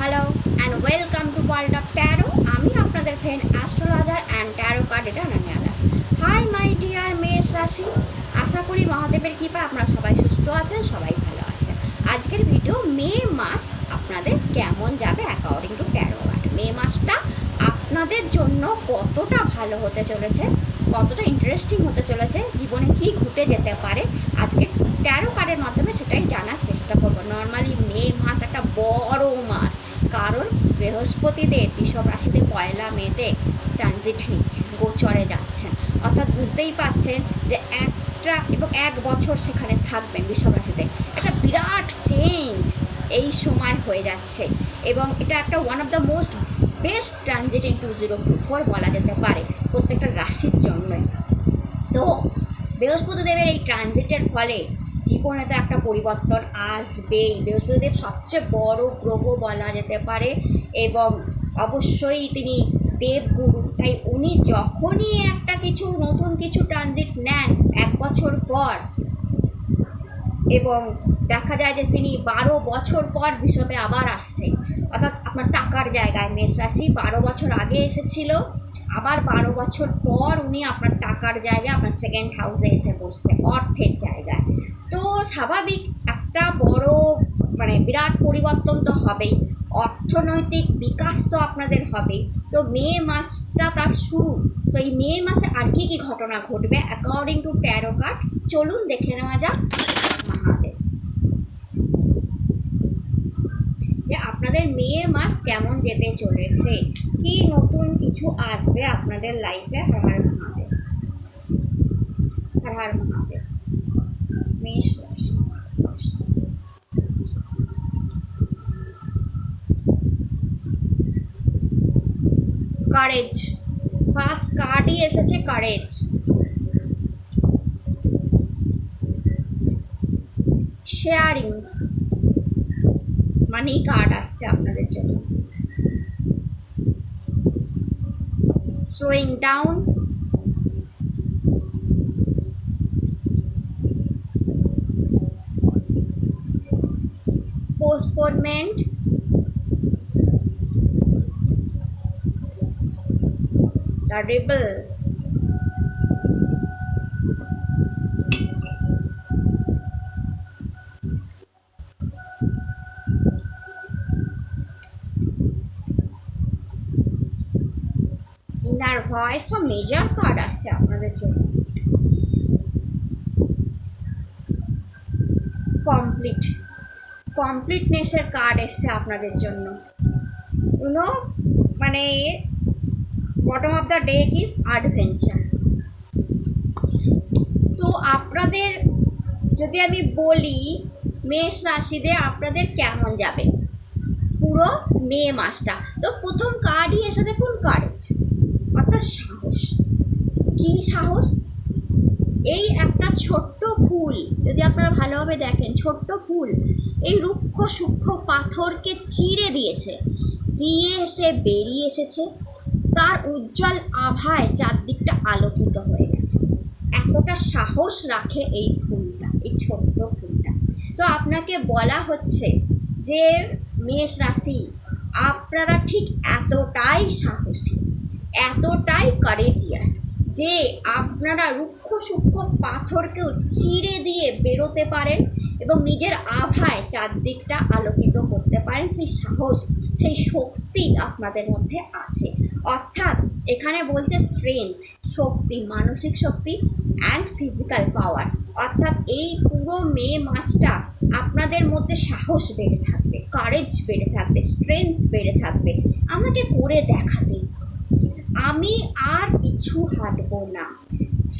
Hello and welcome to world of tarot আমি আপনাদের friend astrologer and tarot card Ita Das hi my dear মেষ রাশি আশা করি মহাদেবের কৃপা আপনারা সবাই সুস্থ আছেন, সবাই ভালো আছেন। আজকের ভিডিও মে মাস আপনাদের কেমন যাবে according to tarot card May মাসটা আপনাদের জন্য কতটা ভালো হতে চলেছে, কতটা ইন্টারেস্টিং হতে চলেছে, জীবনে কি ঘটে যেতে পারে আজকে ট্যারো কার্ডের মাধ্যমে সেটাই জানার চেষ্টা করব। নর্মালি মে মাস একটা বড় মাস। কারণ বৃহস্পতিদেব বিষব রাশিতে পয়লা মেতে ট্রানজিট নিচ্ছে, গোচরে যাচ্ছেন অর্থাৎ বুঝতেই পাচ্ছেন যে একটা এবং এক বছর সেখানে থাকবেন বিষব রাশিতে। একটা বিরাট চেঞ্জ এই সময় হয়ে যাচ্ছে এবং এটা একটা one of the most best transit in two zero two four বলা যেতে পারে প্রত্যেকটা রাশির জন্যই। তো বৃহস্পতিদেবের এই ট্রানজিটের ফলে জীবনে তো একটা পরিবর্তন আসবেই। বৃহস্পতিদেব সবচেয়ে বড় গ্রহ বলা যেতে পারে এবং অবশ্যই তিনি দেবগুরু। তাই উনি যখনই একটা কিছু, নতুন কিছু ট্রানজিট নেন এক বছর পর এবং দেখা যায় যে তিনি বারো বছর পর বিষবে আবার আসছে অর্থাৎ আপনার টাকার জায়গায় মেষ রাশি বারো বছর আগে এসেছিল। আবার বারো বছর পর উনি আপনার টাকার জায়গায়, আপনার সেকেন্ড হাউসে এসে বসছে, অর্থের জায়গায়। তো স্বাভাবিক একটা বড় মানে বিরাট পরিবর্তন তো হবেই। অর্থনৈতিক বিকাশ তো আপনাদের হবেই। তো মে মাসটা তার শুরু। তো এই মে মাসে আর কি কি ঘটনা ঘটবে? অ্যাকর্ডিং টু ট্যারো কার্ড চলুন দেখে নেওয়া যাক মহাদেব যে আপনাদের মে মাস কেমন যেতে চলেছে? কি নতুন কিছু আসবে আপনাদের লাইফে হর হর মহাদেব। হর হর মহাদেব। মেষ কারেজ ফার্স্ট কার্ডই এসেছে কারেজ শেয়ারিং মানি কার্ড আসছে আপনাদের জন্য slowing down postponement the rebel. তো মেজর কার্ড আসছে আপনাদের জন্য। কমপ্লিট কমপ্লিটনেসের কার্ড এসছে আপনাদের জন্য। ইউনো মানে bottom of the deck is adventure তো আপনাদের, যদি আমি বলি, মেষ রাশিদের আপনাদের কেমন যাবে? পুরো মে মাসটা। তো প্রথম কার্ডই এসে দেখুন কারেজ অর্থাৎ সাহস? কী সাহস? এই একটা ছোট্ট ফুল, যদি আপনারা ভালোভাবে দেখেন, ছোট্ট ফুল, এই রুক্ষ সূক্ষ্ম পাথরকে চিড়ে দিয়েছে, দিয়ে এসে বেরিয়ে এসেছে। তার উজ্জ্বল আভায় চারদিকটা আলোকিত হয়ে গেছে। এতটা সাহস রাখে এই ফুলটা, এই ছোট্ট ফুলটা। তো আপনাকে বলা হচ্ছে যে, মেষ রাশি, আপনারা ঠিক এতটাই সাহসী। এতটাই কারেজিয়াস যে আপনারা রুক্ষ সূক্ষ্ম পাথরকেও চিড়ে দিয়ে বেরোতে পারেন এবং নিজের আভায় চারদিকটা আলোকিত করতে পারেন। সেই সাহস, সেই শক্তি আপনাদের মধ্যে আছে। অর্থাৎ এখানে বলছে স্ট্রেংথ শক্তি, মানসিক শক্তি অ্যান্ড ফিজিক্যাল পাওয়ার অর্থাৎ এই পুরো মে মাসটা আপনাদের মধ্যে সাহস বেড়ে থাকবে কারেজ বেড়ে থাকবে স্ট্রেংথ বেড়ে থাকবে। আমাকে করে দেখাতেই আমি আর পিছু হাঁটবো না।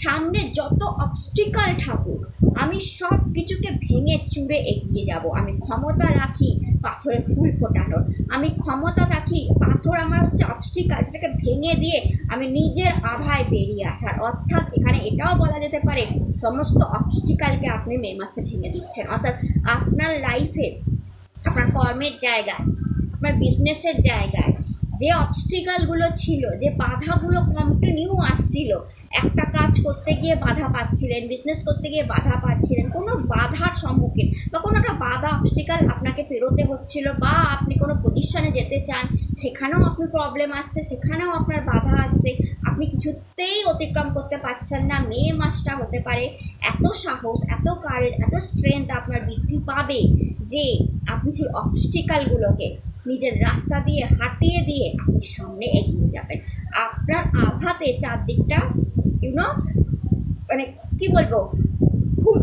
সামনে যত অবস্টিকাল থাকুক আমি সব কিছুকে ভেঙে চুড়ে এগিয়ে যাব। আমি ক্ষমতা রাখি পাথরে ফুল ফোটানোর। আমি ক্ষমতা রাখি পাথর আমার হচ্ছে অবস্টিকাল সেটাকে ভেঙে দিয়ে আমি নিজের আভায় বেরিয়ে আসার। অর্থাৎ এখানে এটাও বলা যেতে পারে, সমস্ত অবস্টিকালকে আপনি মে মাসে ভেঙে দিচ্ছেন। অর্থাৎ আপনার লাইফে আপনার কর্মের জায়গায়, আপনার বিজনেসের জায়গায় যে অবস্টিকালগুলো ছিল, যে বাধাগুলো কন্টিনিউ আসছিল, একটা কাজ করতে গিয়ে বাধা পাচ্ছিলেন বিজনেস করতে গিয়ে বাধা পাচ্ছিলেন, কোনো বাধার সম্মুখীন বা কোনো একটা বাধা অবস্টিকাল আপনাকে পেরোতে হচ্ছিল বা আপনি কোনো প্রতিষ্ঠানে যেতে চান, সেখানেও আপনি প্রবলেম আসছে, সেখানেও আপনার বাধা আসছে, আপনি কিছুতেই অতিক্রম করতে পারছেন না, মে মাসটা হতে পারে, এত সাহস, এত কারেজ এত স্ট্রেংথ আপনার বৃদ্ধি পাবে যে আপনি সেই অবস্টিকালগুলোকে নিজের রাস্তা দিয়ে হাঁটিয়ে দিয়ে আপনি সামনে এগিয়ে যাবেন। আপনার আঘাতে চারদিকটা ইউনো মানে কি বলব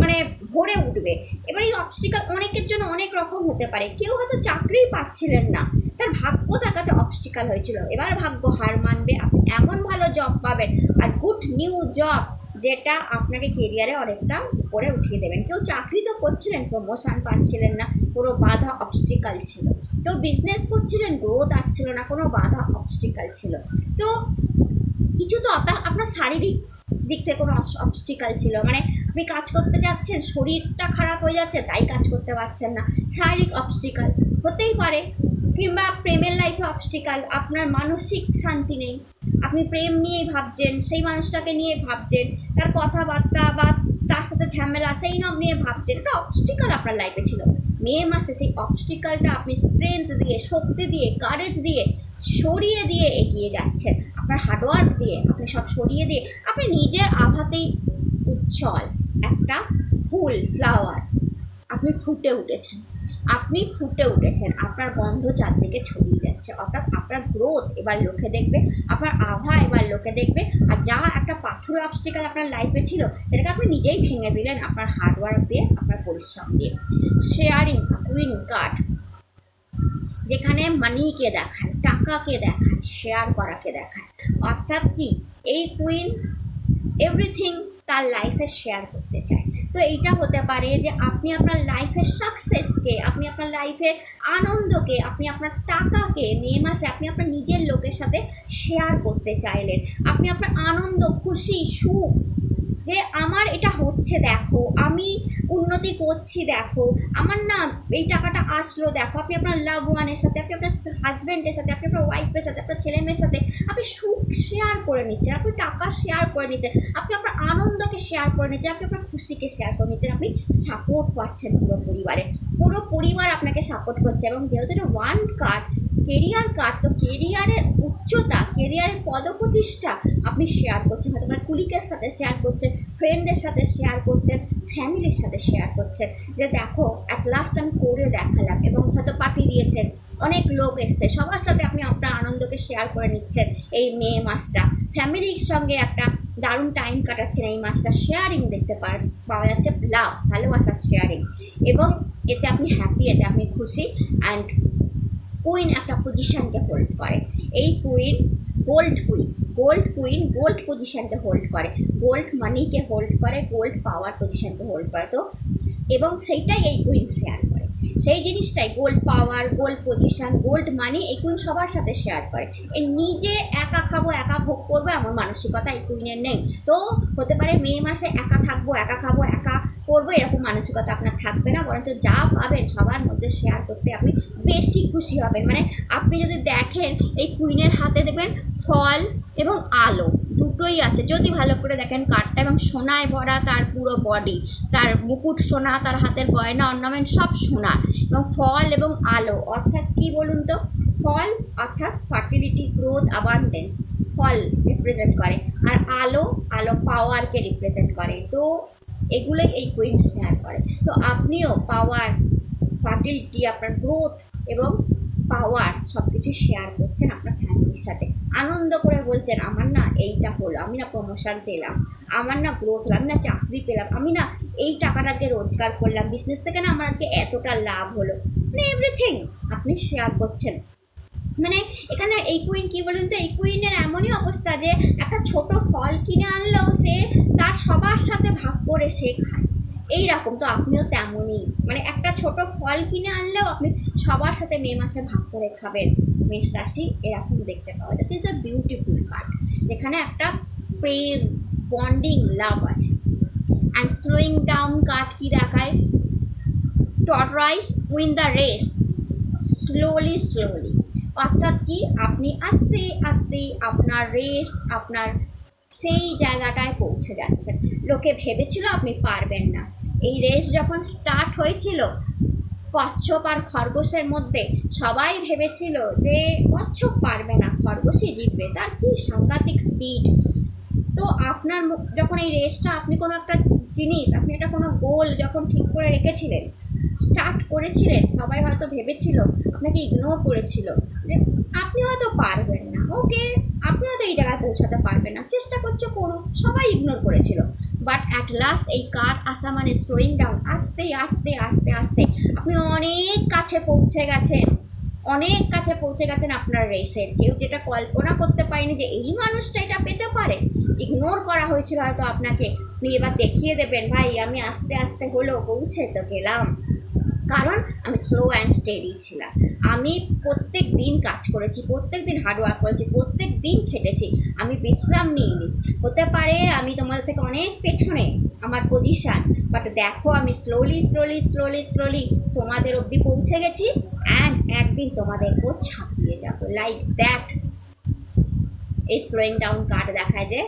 মানে ভরে উঠবে। এবার এই অবস্টিকাল অনেকের জন্য অনেক রকম হতে পারে। কেউ হয়তো চাকরিই পাচ্ছিলেন না। তার ভাগ্য তার কাছে অবস্টিকাল হয়েছিল। এবার ভাগ্য হার মানবে, আপনি এমন ভালো জব পাবেন আর গুড নিউ জব যেটা আপনাকে কেরিয়ারে অনেকটা উপরে উঠিয়ে দেবেন। কেউ চাকরি তো করছিলেন প্রমোশন পাচ্ছিলেন না কোনো বাধা অবস্টিকাল ছিল। কেউ বিজনেস করছিলেন গ্রোথ আসছিল না, কোনো বাধা অবস্টিকাল ছিল। তো কিছু তো আপনার আপনার শারীরিক দিক থেকে কোনো অবস্টিকাল ছিল? মানে আপনি কাজ করতে যাচ্ছেন, শরীরটা খারাপ হয়ে যাচ্ছে, তাই কাজ করতে পারছেন না। শারীরিক অবস্টিকাল হতেই পারে, কিংবা প্রেমের লাইফে অবস্টিকাল আপনার মানসিক শান্তি নেই। আপনি প্রেম নিয়েই ভাবছেন, সেই মানুষটাকে নিয়ে ভাবছেন, তার কথাবার্তা বা তার সাথে ঝামেলা, সেই নাম নিয়ে ভাবছেন, এটা অবস্টিকাল আপনার লাইফে ছিল। মে মাসে সেই অবস্টিকালটা আপনি স্ট্রেংথ দিয়ে, শক্তি দিয়ে কারেজ দিয়ে, সরিয়ে দিয়ে এগিয়ে যাচ্ছেন। আপনার হার্ডওয়ার্ক দিয়ে, আপনি সব সরিয়ে দিয়ে, আপনি নিজের আভাতেই উজ্জ্বল একটা ফুল ফ্লাওয়ার আপনি ফুটে উঠেছেন। আপনি ফুটে উঠেছেন, আপনার গন্ধ চারদিকে ছড়িয়ে যাচ্ছে, অর্থাৎ আপনার গ্রোথ এবার লোকে দেখবে, আপনার আভা এবার লোকে দেখবে, আর যা একটা পাথরের অবস্টিকাল আপনার লাইফে ছিল, সেটাকে আপনি নিজেই ভেঙে দিলেন আপনার হার্ডওয়ার্ক দিয়ে, আপনার পরিশ্রম দিয়ে। শেয়ারিং কুইন কার্ড যেখানে মানিকে দেখায়, টাকাকে দেখায় শেয়ার করাকে দেখায়। অর্থাৎ কি? এই কুইন এভরিথিং তার লাইফে শেয়ার করতে চায়। তো এইটা হতে পারে যে আপনি আপনার লাইফের সাকসেসকে আপনি আপনার লাইফের আনন্দকে, আপনি আপনার টাকাকে মে মাসে আপনি আপনার নিজের লোকের সাথে শেয়ার করতে চাইলেন। আপনি আপনার আনন্দ, খুশি, সুখ যে আমার এটা হচ্ছে, দেখো, আমি উন্নতি করছি, দেখো, আমার না এই টাকাটা আসলো, দেখো, আপনি আপনার লাভ ওয়ানের সাথে, আপনি আপনার হাজব্যান্ডের সাথে, আপনি আপনার ওয়াইফের সাথে, আপনার ছেলে মেয়ের সাথে, আপনি সুখ শেয়ার করে নিচ্ছেন, আপনি টাকা শেয়ার করে নিচ্ছেন, আপনি আপনার আনন্দকে শেয়ার করে নিচ্ছেন, আপনি আপনার খুশিকে শেয়ার করে নিচ্ছেন, আপনি সাপোর্ট পাচ্ছেন পুরো পরিবারে। পুরো পরিবার আপনাকে সাপোর্ট করছে এবং যেহেতু এটা ওয়ান কার্ড কেরিয়ার কার্ড, তো কেরিয়ারের উচ্চতা, কেরিয়ারের পদপ্রতিষ্ঠা আপনি শেয়ার করছেন। হয়তো আপনার কুলিকের সাথে শেয়ার করছেন ফ্রেন্ডের সাথে শেয়ার করছেন ফ্যামিলির সাথে শেয়ার করছেন। যে দেখো অ্যাট লাস্ট আমি করে দেখালাম এবং হয়তো পাঠিয়ে দিয়েছেন। অনেক লোক এসছে, সবার সাথে আপনি আপনার আনন্দকে শেয়ার করে নিচ্ছেন এই মে মাসটা। ফ্যামিলির সঙ্গে একটা দারুণ টাইম কাটাচ্ছেন এই মাসটা। শেয়ারিং দেখতে পার পাওয়া যাচ্ছে লাভ ভালোবাসার শেয়ারিং এবং এতে আপনি হ্যাপি এতে আপনি খুশি। অ্যান্ড কুইন একটা পজিশনকে হোল্ড করে। এই queen gold queen. Gold queen gold পজিশনকে hold করে। গোল্ড মানিকে হোল্ড করে গোল্ড পাওয়ার পজিশনকে হোল্ড করে। তো এবং সেইটাই এই কুইন শেয়ার করে। সেই জিনিসটাই gold power gold position gold money এই কুইন সবার সাথে শেয়ার করে। এ নিজে একা খাব, একা ভোগ করব, এমন মানসিকতা এই কুইনের নেই। তো হতে পারে মে মাসে একা থাকব, একা খাব, একা করব, এরকম মানসিকতা আপনার থাকবে না। বরঞ্চ যা পাবেন, সবার মধ্যে শেয়ার করতে আপনি বেশি খুশি হবেন। মানে আপনি যদি দেখেন, এই কুইনের হাতে দেবেন ফল এবং আলো দুটোই আছে। যদি ভালো করে দেখেন, কাঠটা এবং সোনায় ভরা তার পুরো বডি তার মুকুট সোনা, তার হাতের গয়না অর্নামেন্ট সব সোনা এবং ফল এবং আলো। অর্থাৎ কি বলুন তো? ফল অর্থাৎ ফার্টিলিটি গ্রোথ আবান্ডেন্স ফল রিপ্রেজেন্ট করে। আর আলো আলো পাওয়ারকে রিপ্রেজেন্ট করে। তো এগুলোই এই কুইন শেয়ার করে। তো আপনিও পাওয়ার ফার্টিলিটি আপনার গ্রোথ এবং পাওয়ার সব কিছু শেয়ার করছেন আপনার ফ্যামিলির সাথে। আনন্দ করে বলছেন, আমার না এইটা হলো, আমি না প্রমোশন পেলাম, আমার না গ্রোথ হলো, আমি না চাকরি পেলাম, আমি না এই টাকাটা আজকে রোজগার করলাম বিজনেস থেকে না আমার আজকে এতটা লাভ হলো। মানে এভরিথিং আপনি শেয়ার করছেন। মানে এখানে এই কুইন কি বলুন তো? এই কুইনের এমনই অবস্থা যে একটা ছোট ফল কিনে আনলেও সে তার সবার সাথে ভাগ করে সে খায়। এই রকম তো আপনিও তেমনই। মানে একটা ছোট ফল কিনে আনলেও আপনি সবার সাথে মে মাসে ভাগ করে খাবেন। মেষ রাশি এরকম দেখতে পাওয়া যাচ্ছে। ইটস আ বিউটিফুল কার্ড যেখানে একটা প্রেম বন্ডিং লাভ আছে। অ্যান্ড স্লোয়িং ডাউন কার্ড কী দেখায়? টট rise win the race slowly slowly অর্থাৎ কি? আপনি আস্তে আস্তে আপনার রেস আপনার সেই জায়গাটায় পৌঁছে যাচ্ছেন। লোকে ভেবেছিল আপনি পারবেন না। এই রেস যখন স্টার্ট হয়েছিল, কচ্ছপ আর খরগোশের মধ্যে সবাই ভেবেছিল যে কচ্ছপ পারবে না, খরগোশই জিতবে। তার কি সাংঘাতিক স্পিড তো আপনার যখন এই রেসটা আপনি কোনো একটা জিনিস, আপনি একটা কোনো গোল যখন ঠিক করে রেখেছিলেন স্টার্ট করেছিলেন, সবাই হয়তো ভেবেছিল, আপনাকে ইগনোর করেছিল, যে আপনি হয়তো পারবেন না, ওকে, আপনি হয়তো এই জায়গায় পৌঁছাতে পারবেন না, চেষ্টা করছে করুন, সবাই ইগনোর করেছিল। বাট অ্যাট লাস্ট এই কার আসা মানে স্লোয়িং ডাউন আস্তে আস্তে আস্তে আস্তে, আপনি অনেক কাছে পৌঁছে গেছেন, অনেক কাছে পৌঁছে গেছেন আপনার রেসের। কেউ যেটা কল্পনা করতে পারেনি যে এই মানুষটা এটা পেতে পারে ইগনোর করা হয়েছিল হয়তো আপনাকে। আপনি এবার দেখিয়ে দেবেন, ভাই, আমি আস্তে আস্তে হলো পৌঁছে তো গেলাম। কারণ আমি স্লো অ্যান্ড স্টেডি ছিলাম। আমি প্রত্যেক দিন কাজ করেছি, প্রত্যেক দিন হার্ডওয়ার্ক করেছি, প্রত্যেক দিন খেটেছি। আমি বিশ্রাম নিইনি। হতে পারে আমি তোমাদের থেকে অনেক পেছনে আমার পজিশান বাট দেখো আমি স্লোলি স্লোলি স্লোলি স্লোলি তোমাদের অবধি পৌঁছে গেছি অ্যান্ড একদিন তোমাদের তোমাদেরকেও ছাপিয়ে যাব। লাইক দ্যাট এই স্লোয়িং ডাউন কার্ড দেখায় যে,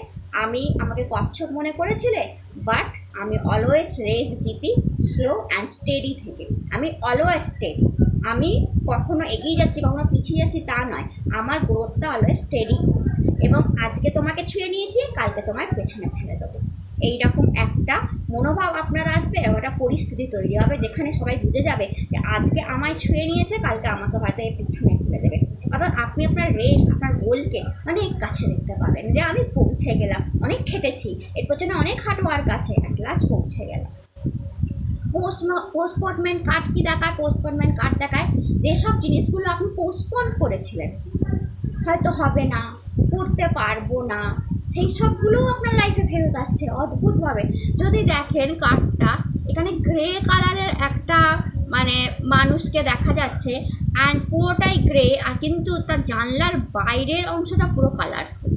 আমি আমাকে কচ্ছপ মনে করেছিলে বাট আমি অলওয়েজ রেস জিতি স্লো অ্যান্ড স্টেডি থেকে। আমি অলওয়েজ স্টেডি আমি কখনো এগিয়ে যাচ্ছি, কখনো পিছিয়ে যাচ্ছি তা নয়। আমার গ্রোথটা অলওয়েজ স্টেডি এবং আজকে তোমাকে ছুঁয়ে নিয়েছি, কালকে তোমায় পেছনে ফেলে দেবো। এইরকম একটা মনোভাব আপনার আসবে এরকম একটা পরিস্থিতি তৈরি হবে যেখানে সবাই বুঝে যাবে যে আজকে আমায় ছুঁয়ে নিয়েছে, কালকে আমাকে হয়তো এর পিছনে ফেলে দেবে। অর্থাৎ আপনি আপনার রেস আপনার গোলকে অনেক কাছে দেখতে পাবেন যে আমি পৌঁছে গেলাম, অনেক খেটেছি এর পেছনে অনেক হার্ডওয়ার্ক আছে অ্যাট লাস্ট পৌঁছে গেলাম। পোস্ট পোস্টপনমেন্ট কার্ড কি দেখায়? পোস্টপনমেন্ট কার্ড দেখায় যেসব জিনিসগুলো আপনি পোস্টপন করেছিলেন। হয়তো হবে না, করতে পারব না সেই সবগুলোও আপনার লাইফে ফেরত আসছে অদ্ভুতভাবে। যদি দেখেন কার্ডটা এখানে গ্রে কালারের একটা মানে মানুষকে দেখা যাচ্ছে অ্যান্ড পুরোটাই গ্রে আর কিন্তু তার জানলার বাইরের অংশটা পুরো কালারফুল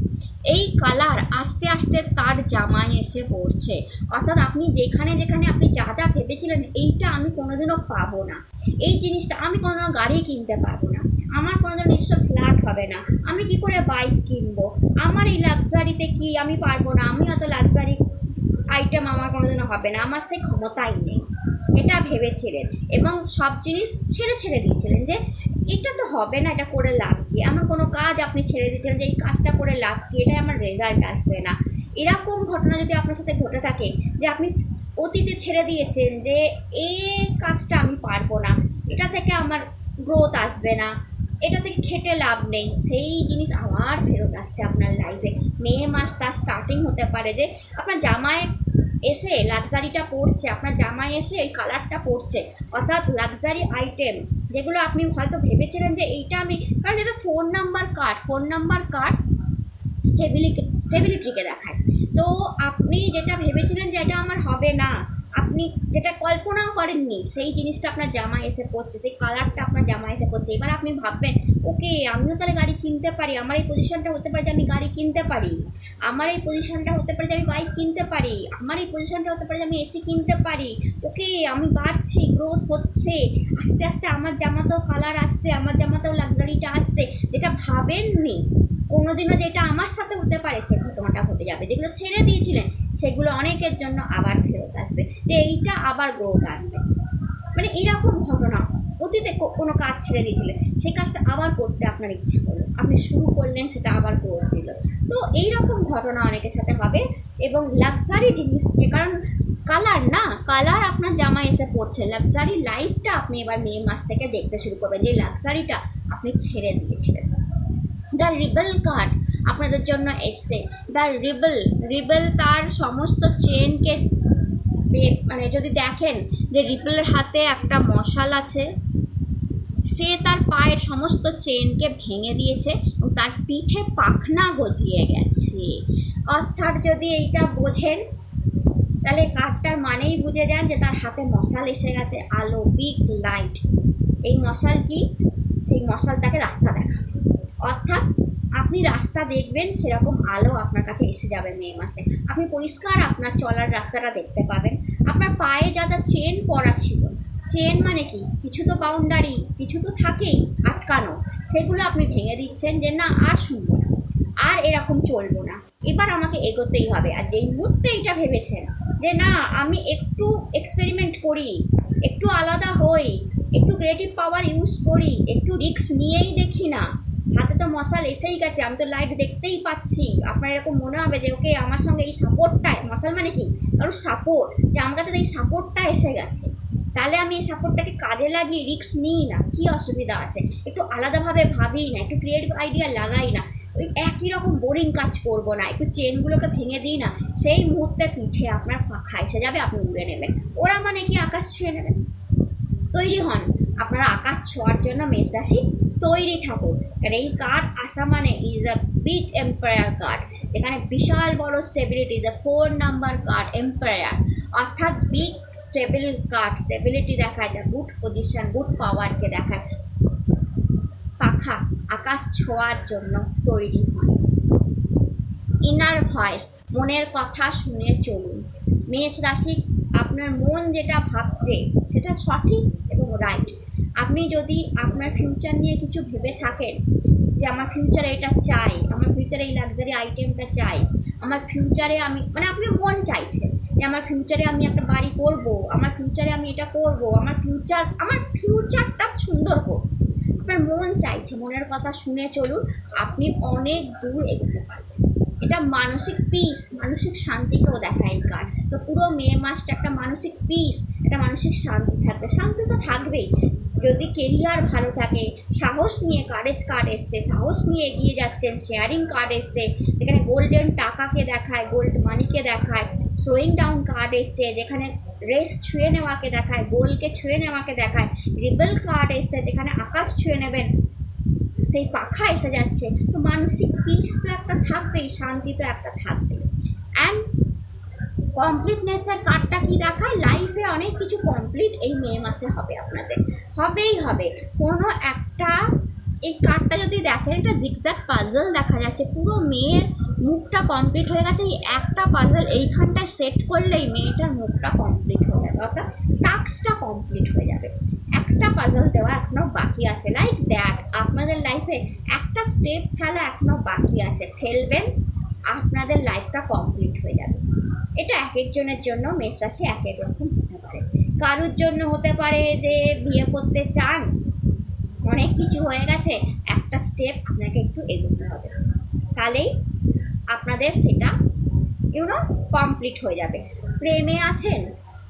এই কালার আস্তে আস্তে তার জামায় এসে পড়ছে। অর্থাৎ আপনি যেখানে যেখানে আপনি যা যা ভেবেছিলেন, এইটা আমি কোনোদিনও পাবো না। এই জিনিসটা আমি কোনোদিনও গাড়ি কিনতে পারব না। আমার কোনোদিনও নিজস্ব ফ্ল্যাট হবে না। আমি কি করে বাইক কিনবো? আমার এই লাক্সারিতে কি আমি পারব না? আমি অত লাক্সারি আইটেম আমার কোনোদিনও হবে না। আমার সেই ক্ষমতাই নেই। এটা ভেবেছিলেন। এবং সব জিনিস ছেড়ে ছেড়ে দিয়েছিলেন যে, এটা তো হবে না, এটা করে লাভ কি? আমার কোনো কাজ আপনি ছেড়ে দিয়েছিলেন যে, এই কাজটা করে লাভ কি? এটাই আমার রেজাল্ট আসবে না। এরকম ঘটনা যদি আপনার সাথে ঘটে থাকে যে, আপনি অতীতে ছেড়ে দিয়েছেন যে এই কাজটা আমি পারব না। এটা থেকে আমার গ্রোথ আসবে না। এটা থেকে খেটে লাভ নেই। সেই জিনিস আবার ফেরত আসছে আপনার লাইফে মে মাস তার স্টার্টিং হতে পারে যে আপনার জামায় এসে লাক্সারিটা পড়ছে আপনার জামায় এসে এই কালারটা পড়ছে অর্থাৎ লাক্সারি আইটেম যেগুলো আপনি হয়তো ভেবেছিলেন যে এইটা আমি, কারণ এটা phone number card phone number card stability স্টেবিলিটিকে দেখায়। তো আপনি যেটা ভেবেছিলেন যে এটা আমার হবে না আপনি যেটা কল্পনাও করেননি, সেই জিনিসটা আপনার জামায় এসে পড়ছে সেই কালারটা আপনার জামায় এসে পড়ছে এবার আপনি ভাববেন, ওকে, আমিও তাহলে গাড়ি কিনতে পারি, আমার এই পজিশনটা হতে পারে যে আমি গাড়ি কিনতে পারি। আমার এই পজিশনটা হতে পারে যে আমি বাইক কিনতে পারি। আমার এই পজিশনটা হতে পারে যে আমি এসি কিনতে পারি। ওকে, আমি বাড়ছি গ্রোথ হচ্ছে। আস্তে আস্তে আমার জামাতেও কালার আসছে, আমার জামাতেও লাক্সারিটা আসছে। যেটা ভাবেননি কোনোদিনও যেটা আমার সাথে হতে পারে সে ঘটনাটা ঘটে যাবে। যেগুলো ছেড়ে দিয়েছিলেন, সেগুলো অনেকের জন্য আবার ফেরত আসবে। তো এইটা আবার গ্রোথ আনবে। মানে এরকম ঘটনা, অতীতে কোনো কাজ ছেড়ে দিয়েছিলেন, সেই কাজটা আবার করতে আপনার ইচ্ছে করল। আপনি শুরু করলেন, সেটা আবার গ্রোথ দিল। তো এইরকম ঘটনা অনেকের সাথে হবে এবং লাক্সারি জিনিস কারণ কালার না কালার আপনার জামা এসে পড়ছে। লাক্সারি লাইফটা আপনি এবার মে মাস থেকে দেখতে শুরু করবেন যে লাক্সারিটা আপনি ছেড়ে দিয়েছিলেন। দ্য রিবেল কার্ড আপনাদের জন্য এসছে। দ্য রিবেল রিবেল তার সমস্ত চেনকে মানে যদি দেখেন যে রিবেলের হাতে একটা মশাল আছে, সে তার পায়ের সমস্ত চেনকে ভেঙে দিয়েছে এবং তার পিঠে পাখনা গজিয়ে গেছে। অর্থাৎ যদি এইটা বোঝেন, তাহলে কাঠটার মানেই বুঝে যান যে তার হাতে মশাল এসে গেছে আলো বিগ লাইট। এই মশাল কি? সেই মশাল তাকে রাস্তা দেখাবে। অর্থাৎ আপনি রাস্তা দেখবেন, সেরকম আলো আপনার কাছে এসে যাবে মে মাসে। আপনি পরিষ্কার আপনার চলার রাস্তাটা দেখতে পাবেন। আপনার পায়ে যা যা চেন পরা ছিল, চেন মানে কি? কিছু তো বাউন্ডারি কিছু তো থাকেই আটকানো। সেগুলো আপনি ভেঙে দিচ্ছেন যে না, আর শুনব না, আর এরকম চলবো না। এবার আমাকে এগোতেই হবে, আর যেই মুহূর্তে এটা ভেবেছেন যে না, আমি একটু এক্সপেরিমেন্ট করি, একটু আলাদা হই, একটু ক্রিয়েটিভ পাওয়ার ইউজ করি, একটু রিস্ক নিয়েই দেখি না হাতে তো মশাল এসেই গেছে, আমি তো লাইট দেখতেই পাচ্ছি। আপনার এরকম মনে হবে যে, ওকে, আমার সঙ্গে এই সাপোর্টটা মশাল মানে কি? কারণ সাপোর্ট যে আমার কাছে এই সাপোর্টটা এসে গেছে। তাহলে আমি এই সাপোর্টটাকে কাজে লাগিয়ে রিস্ক নিই না, কী অসুবিধা আছে? একটু আলাদাভাবে ভাবি না, একটু ক্রিয়েটিভ আইডিয়া লাগাই না। ওই একই রকম বোরিং কাজ করব না, একটু চেনগুলোকে ভেঙে দিই না। সেই মুহূর্তে পিঠে আপনার পাখা এসে যাবে, আপনি উড়ে নেবেন। ওরা মানে কি আকাশ ছুঁয়ে নেবেন তৈরি হন। আপনারা আকাশ ছোঁয়ার জন্য মেষ রাশি তৈরি থাকুন কারণ এই কার্ড আসা মানে is a big empire card এখানে বিশাল বড় stability is a four number card empire অর্থাৎ বিগ স্টেবল কার্ড স্টেবিলিটি দেখায়, যা গুড পজিশন গুড পাওয়ারকে দেখায়। পাখা, আকাশ ছোঁয়ার জন্য তৈরি হয়। ইনার ভয়েস মনের কথা শুনে চলুন। মেষ রাশি, আপনার মন যেটা ভাবছে, সেটা সঠিক এবং রাইট আপনি যদি আপনার ফিউচার নিয়ে কিছু ভেবে থাকেন যে আমার ফিউচারে এটা চাই, আমার ফিউচারে এই লাক্সারি আইটেমটা চাই, আমার ফিউচারে আমি মানে আপনি মন চাইছেন যে আমার ফিউচারে আমি একটা বাড়ি করব, আমার ফিউচারে আমি এটা করব, আমার ফিউচার আমার ফিউচারটা সুন্দর করব আপনার মন চাইছে, মনের কথা শুনে চলুন, আপনি অনেক দূর এগোতে পারবেন। এটা মানসিক পিস মানসিক শান্তিকেও দেখায় এই কার্ড তো পুরো মে মাসটা একটা মানসিক পিস একটা মানসিক শান্তি থাকবে। শান্তি তো থাকবেই যদি কেরিয়ার ভালো থাকে, সাহস নিয়ে কারেজ কার্ড এসছে, সাহস নিয়ে এগিয়ে যাচ্ছেন শেয়ারিং কার্ড এসছে, যেখানে গোল্ডেন টাকাকে দেখায় গোল্ড মানিকে দেখায় স্লোয়িং ডাউন কার্ড এসছে, যেখানে রেস ছুঁয়ে নেওয়াকে দেখায় গোলকে ছুঁয়ে নেওয়াকে দেখায় রিবেল কার্ড এসছে, যেখানে আকাশ ছুঁয়ে নেবেন, সেই পাখা এসে যাচ্ছে। তো মানসিক পিস তো একটা থাকবেই, শান্তি তো একটা থাকবেই। অ্যান্ড কমপ্লিটনেসের কার্ডটা কি দেখায়? লাইফে অনেক কিছু কমপ্লিট এই মে মাসে হবে আপনাদের। হবেই হবে। কোনো একটা এই কার্ডটা যদি দেখেন, একটা জিগজ্যাগ পাজল দেখা যাচ্ছে। পুরো মেয়ের মুখটা কমপ্লিট হয়ে গেছে। এই একটা পাজল এইখানটায় সেট করলেই মেয়েটার মুখটা কমপ্লিট হয়ে যাবে। অর্থাৎ টাস্কটা কমপ্লিট হয়ে যাবে। একটা পাজল দেওয়া এখনও বাকি আছে। লাইক দ্যাট আপনাদের লাইফে একটা স্টেপ ফেলা এখনও বাকি আছে। ফেলবেন, আপনাদের লাইফটা কমপ্লিট হয়ে যাবে। এটা এক একজনের জন্য মেষ রাশি এক এক রকম হতে পারে। কারোর জন্য হতে পারে যে বিয়ে করতে চান, অনেক কিছু হয়ে গেছে, একটা স্টেপ আপনাকে একটু এগোতে হবে। তাহলেই আপনাদের সেটা ইউনো কমপ্লিট হয়ে যাবে। প্রেমে আছেন,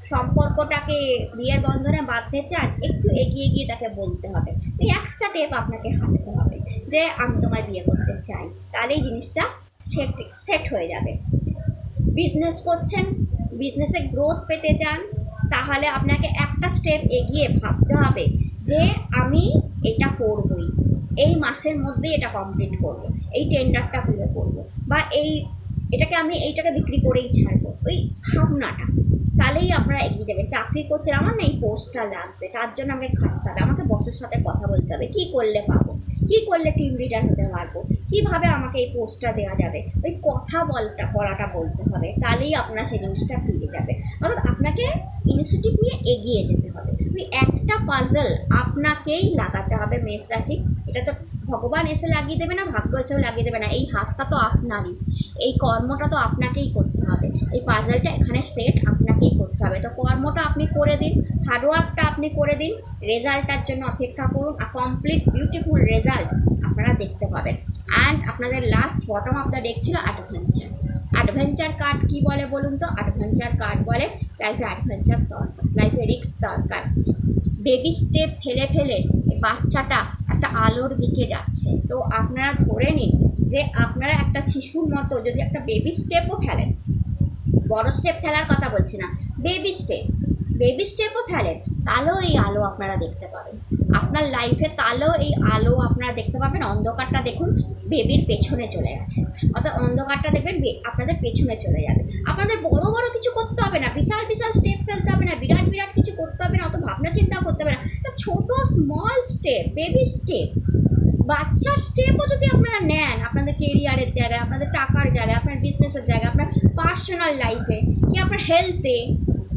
সম্পর্কটাকে বিয়ের বন্ধনে বাঁধতে চান, একটু এগিয়ে গিয়ে তাকে বলতে হবে। এই এক্সট্রা টেপ আপনাকে হাঁটতে হবে যে, আমি তোমায় বিয়ে করতে চাই। তাহলে এই জিনিসটা সেট সেট হয়ে যাবে। বিজনেস করছেন বিজনেসে গ্রোথ পেতে চান, তাহলে আপনাকে একটা স্টেপ এগিয়ে ভাবতে হবে যে আমি এটা করবই। এই মাসের মধ্যে এটা কমপ্লিট করব, এই টেন্ডারটা পুরো করব, বা এই এটাকে আমি এইটাকে বিক্রি করেই ছাড়বো, ওই ভাবনাটা। তাহলেই আপনারা এগিয়ে যাবেন চাকরি করছেন আমার না এই পোস্টটা লাগবে, তার জন্য আমাকে খাটতে হবে। আমাকে বসের সাথে কথা বলতে হবে। কী করলে পাবো? কী করলে টিম লিডার হতে পারব? কীভাবে আমাকে এই পোস্টটা দেওয়া যাবে? ওই কথা বলটা, বলাটা বলতে হবে। তাহলেই আপনার সেই জিনিসটা পেয়ে যাবে। অর্থাৎ আপনাকে ইনিশিয়েটিভ নিয়ে এগিয়ে যেতে হবে। ওই একটা পাজল আপনাকেই লাগাতে হবে মেষ রাশি। এটা তো ভগবান এসে লাগিয়ে দেবে না, ভাগ্য এসেও লাগিয়ে দেবে না। এই হাতটা তো আপনারই। এই কর্মটা তো আপনাকেই করতে হবে। এই পাজলটা এখানে সেট হবে। তো কর্মটা আপনি করে দিন হার্ডওয়ার্কটা আপনি করে দিন রেজাল্টটার জন্য অপেক্ষা করুন, আর কমপ্লিট বিউটিফুল রেজাল্ট আপনারা দেখতে পাবেন। অ্যান্ড আপনাদের last bottom of the deck ছিল অ্যাডভেঞ্চার অ্যাডভেঞ্চার কার্ড কি বলে বলুন তো? অ্যাডভেঞ্চার কার্ড বলে লাইফে অ্যাডভেঞ্চার দরকার লাইফে রিস্ক দরকার। বেবি স্টেপ ফেলে ফেলে বাচ্চাটা একটা আলোর দিকে যাচ্ছে। তো আপনারা ধরে নিন যে আপনারা একটা শিশুর মতো যদি একটা বেবি স্টেপও ফেলেন বড় স্টেপ ফেলার কথা বলছি না। বেবি স্টেপ বেবি স্টেপও ফেলেন তাহলেও এই আলো আপনারা দেখতে পাবেন। আপনার লাইফে তাহলেও এই আলো আপনারা দেখতে পাবেন। অন্ধকারটা দেখুন বেবির পেছনে চলে গেছে। অর্থাৎ অন্ধকারটা দেখবেন আপনাদের পেছনে চলে যাবে। আপনাদের বড় বড় কিছু করতে হবে না। বিশাল বিশাল স্টেপ ফেলতে হবে না। বিরাট বিরাট কিছু করতে হবে না। অত ভাবনা চিন্তা করতে হবে না। ছোট স্মল স্টেপ বেবি স্টেপ বাচ্চার স্টেপও যদি আপনারা নেন, আপনাদের কেরিয়ারের জায়গায়, আপনাদের টাকার জায়গায়, আপনার বিজনেসের জায়গায় পার্সোনাল লাইফে কি আপনার হেলথে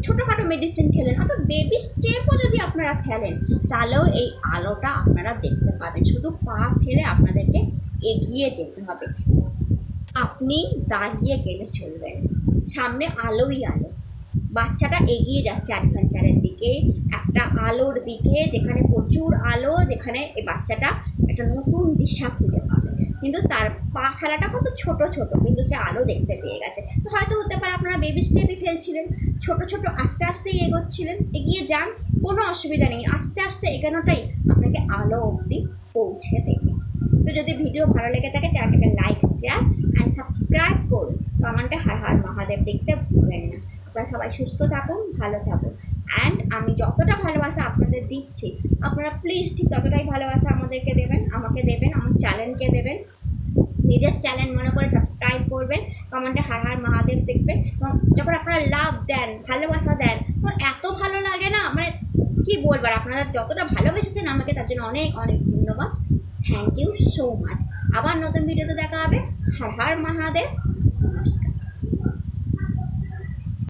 ছোটোখাটো মেডিসিন খেলেন, অর্থাৎ বেবি স্টেপও যদি আপনারা ফেলেন, তাহলেও এই আলোটা আপনারা দেখতে পাবেন। শুধু পা ফেলে আপনাদেরকে এগিয়ে যেতে হবে। আপনি দাঁড়িয়ে গেলে চলবেন সামনে আলোই আলো। বাচ্চাটা এগিয়ে যাচ্ছে অ্যাডভেঞ্চারের দিকে, একটা আলোর দিকে, যেখানে প্রচুর আলো, যেখানে এই বাচ্চাটা একটা নতুন দিশা খুঁজে কিন্তু তার পা ফেলাটা কত ছোট ছোট, কিন্তু সে আলো দেখতে পেয়ে গেছে। তো হয়তো হতে পারে আপনারা বেবি স্টেপই ফেলছিলেন, ছোট ছোট, আস্তে আস্তেই এগোচ্ছিলেন, এগিয়ে যান, কোনো অসুবিধা নেই, আস্তে আস্তে এগোনোটাই আপনাকে আলো অবধি পৌঁছে দেবে। তো যদি ভিডিও ভালো লেগে থাকে, চ্যানেলটাকে লাইক শেয়ার অ্যান্ড সাবস্ক্রাইব করুন। কমেন্টে হার হার মহাদেব লিখতে ভুলবেন না। আপনারা সবাই সুস্থ থাকুন, ভালো থাকুন। অ্যান্ড আমি যতটা ভালোবাসা আপনাদের দিচ্ছি, আপনারা প্লিজ ঠিক ততটাই ভালোবাসা আমাদেরকে দেবেন, আমাকে দেবেন, আমার চ্যানেলকে দেবেন। নিজের চ্যানেল মনে করে সাবস্ক্রাইব করবেন কমেন্টে হার হার মহাদেব দেখবেন, এবং যখন আপনারা লাভ দেন, ভালোবাসা দেন তখন এত ভালো লাগে না মানে কি বলবার আপনারা যতটা ভালোবেসেছেন আমাকে, তার জন্য অনেক অনেক ধন্যবাদ। থ্যাংক ইউ সো মাচ আবার নতুন ভিডিওতে দেখা হবে। হার হার মহাদেব। নমস্কার।